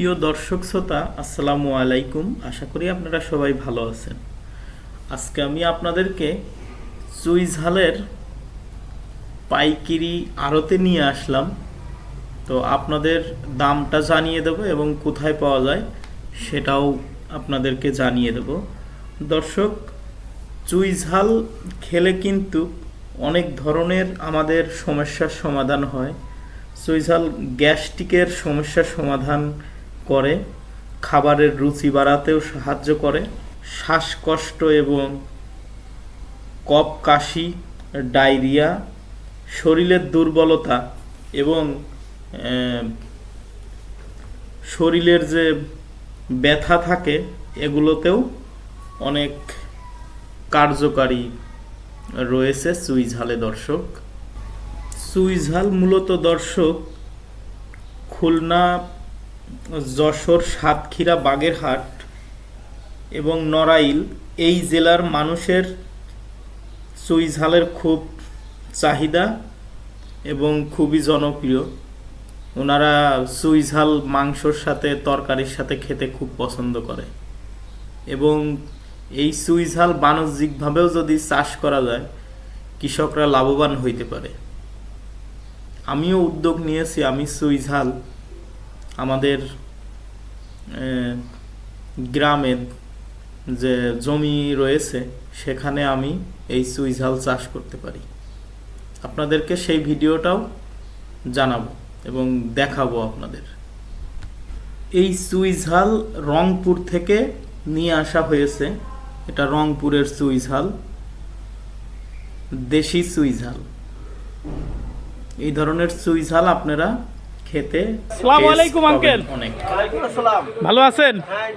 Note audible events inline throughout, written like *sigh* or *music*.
প্রিয় দর্শক শ্রোতা, আসসালামু আলাইকুম। আশা করি আপনারা সবাই ভালো আছেন। আজকে আমি আপনাদেরকে চুইঝালের পাইকিরি আড়তে নিয়ে আসলাম। তো আপনাদের দামটা জানিয়ে দেবো এবং কোথায় পাওয়া যায় সেটাও আপনাদেরকে জানিয়ে দেব। দর্শক, চুইঝাল খেলে কিন্তু অনেক ধরনের আমাদের সমস্যার সমাধান হয়। সুইঝাল গ্যাস্ট্রিকের সমস্যার সমাধান করে, খাবারের রুচি বাড়াতেও সাহায্য করে। শ্বাসকষ্ট এবং কপ কাশি, ডায়রিয়া, শরীরের দুর্বলতা এবং শরীরের যে ব্যথা থাকে, এগুলোতেও অনেক কার্যকারী রয়েছে সুইঝালে দর্শক। সুইঝাল মূলত দর্শক খুলনা যশোর সাতক্ষীরা বাগেরহাট এবং নড়াইল এই জেলার মানুষের সুইঝালের খুব চাহিদা এবং খুবই জনপ্রিয়। ওনারা সুইঝাল মাংসর সাথে, তরকারির সাথে খেতে খুব পছন্দ করে। এবং এই সুইঝাল বাণিজ্যিকভাবেও যদি চাষ করা যায়, কৃষকরা লাভবান হইতে পারে। আমিও উদ্যোগ নিয়েছি, আমি সুইঝাল আমাদের গ্রামের যে জমি রয়েছে, সেখানে আমি এই সুইঝাল চাষ করতে পারি। আপনাদেরকে সেই ভিডিওটাও জানাব এবং দেখাবো আপনাদের। এই সুইঝাল রংপুর থেকে নিয়ে আসা হয়েছে। এটা রংপুরের সুইঝাল দেশি সুইঝাল এই ধরনের সুইঝাল আপনারা খেতে আসসালামু আলাইকুম, আঙ্কেল। অনেক। আসসালাম। ভালো আছেন? হ্যাঁ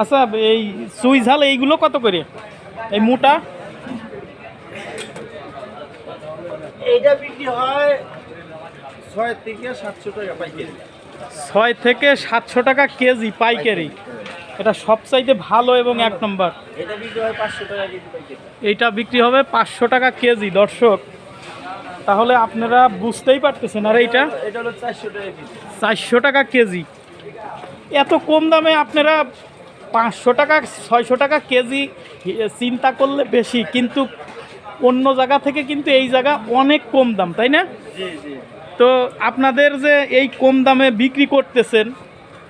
আচ্ছা এই সুইঝাল এইগুলো কত করে? এই মোটা? এইটা বিক্রি হয় ছয় থেকে সাতশো টাকা পাইকারি। ছয় থেকে সাতশো টাকা কেজি পাইকারি। এটা সবচাইতে ভালো এবং এক নম্বর। এটা বিক্রি হয় পাঁচশো টাকা কেজি এইটা বিক্রি হবে পাঁচশো টাকা কেজি দর্শক। তাহলে আপনারা বুঝতেই পারতেছেন। আর এইটা? চারশো টাকা কেজি। চারশো টাকা কেজি। এত কম দামে আপনারা পাঁচশো টাকা ছয়শো টাকা কেজি চিন্তা করলে বেশি কিন্তু অন্য জায়গা থেকে কিন্তু এই জায়গা অনেক কম দাম তাই না? তো আপনাদের যে এই কম দামে বিক্রি করতেছেন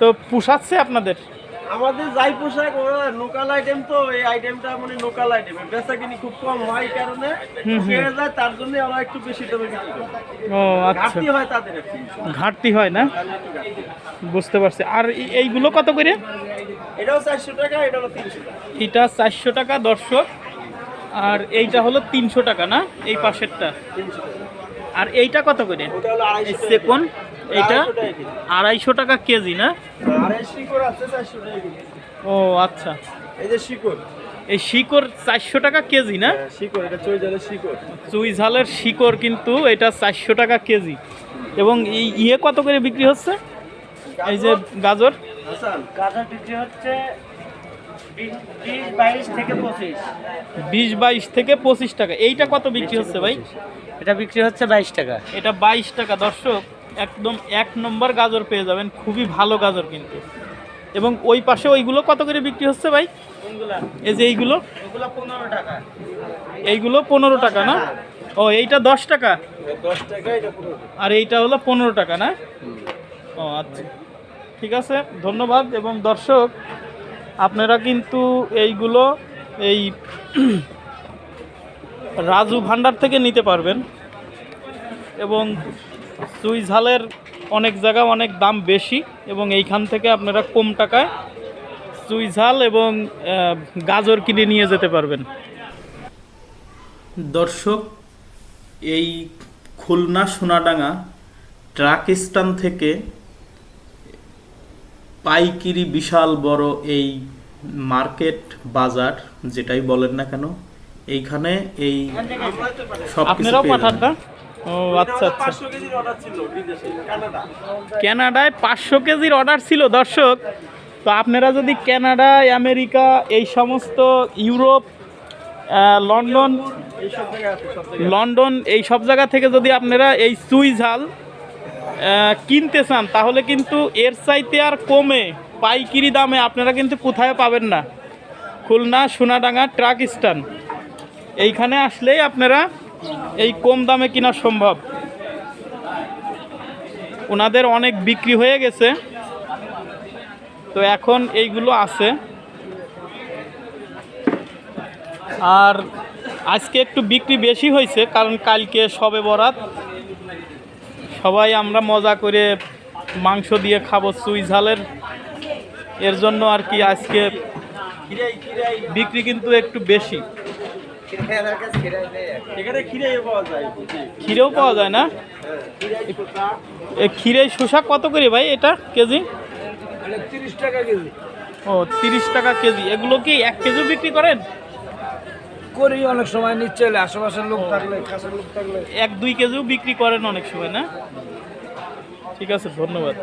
তো পোষাচ্ছে আপনাদের? আমাদের যাই পোশাক ওরা লোকাল আইটেম তো এই আইটেমটা মানে লোকাল আইটেম বেচা কিনি খুব কম হয় কারণে হুম। যায় তার জন্য আমরা একটু বেশি দামে বিক্রি করি। ও আচ্ছা। ঘাটতি হয় তাদের ঘাটতি হয় না। বুঝতে পারছি। আর এই- এইগুলো কত করে? এটাও চারশো টাকা এটা হলো তিনশো টাকা। এটা চারশো টাকা দর্শক। আর এইটা হলো তিনশো টাকা না? এই পাশেরটা। আর এইটা কত করে? ওটা হলো আড়াইশো টাকা কেজি। না? ও আচ্ছা। এই যে শিকড়। এই শিকড় চারশো টাকা কেজি না? হ্যাঁ, শিকড় এটা চই জালের শিকড়। চুই ঝালের শিকড় কিন্তু এটা চারশো টাকা কেজি। এবং এই ইয়ে কত করে বিক্রি হচ্ছে? এই যে গাজর? হাসান। গাঁজা বিক্রি হচ্ছে বিশ বাইশ থেকে পঁচিশ। টাকা। এইটা কত বিক্রি হচ্ছে ভাই? এটা বিক্রি হচ্ছে বাইশ টাকা। এটা বাইশ টাকা দর্শক। একদম এক নম্বর গাজর পেয়ে যাবেন, খুবই ভালো গাজর কিন্তু। এবং ওই পাশে ওইগুলো কত করে বিক্রি হচ্ছে ভাই? এই যে এইগুলো? এইগুলো পনেরো টাকা না? ও, এইটা দশ টাকা? আর এইটা হলো পনেরো টাকা না? ও আচ্ছা। ঠিক আছে, ধন্যবাদ। এবং দর্শক, আপনারা কিন্তু এইগুলো এই *clears throat* রাজু ভান্ডার থেকে নিতে পারবেন। এবং সুইঝালের অনেক জায়গা অনেক দাম বেশি এবং এইখান থেকে আপনারা কম টাকায় সুইঝাল এবং গাজর কিনে নিয়ে যেতে পারবেন। দর্শক এই খুলনা সোনাডাঙ্গা ট্রাক স্ট্যান্ড থেকে পাইকিরি বিশাল বড় এই মার্কেট বাজার যেটাই বলেন না কেন এইখানে এই সব কিছু ও আচ্ছা আচ্ছা। পাঁচশো কেজির অর্ডার ছিল কানাডায় পাঁচশো কেজির অর্ডার ছিল দর্শক। তো আপনারা যদি কানাডা আমেরিকা এই সমস্ত ইউরোপ লন্ডন লন্ডন এই সব জায়গা থেকে যদি আপনারা এই সুই ঝাল কিনতে চান তাহলে কিন্তু এর চাইতে আর কমে পাইকিরি দামে আপনারা কিন্তু কোথায় পাবেন না। Khulna Sonadanga truck stand. এইখানে আসলেই আপনারা এই কম দামে কেনা সম্ভব? ওনাদের অনেক বিক্রি হয়ে গেছে। তো এখন এইগুলো আছে। আর আজকে একটু বিক্রি বেশি হয়েছে, কারণ কালকে সবে বরাত। সবাই আমরা মজা করে মাংস দিয়ে খাব চুই ঝালের। এর জন্য আর কি আজকে বিক্রি কিন্তু একটু বেশি। ক্ষীরেও পাওয়া যায় না? এ ক্ষীরে শসা কত করে ভাই এটা কেজি? তিরিশ টাকা কেজি ও তিরিশ টাকা কেজি। এগুলো কি এক কেজি বিক্রি করেন? করি অনেক সময় নিচ্ছে আশেপাশের লোক থাকলে কাছের লোক থাকলে। এক দুই কেজিও বিক্রি করেন অনেক সময় না? ঠিক আছে ধন্যবাদ।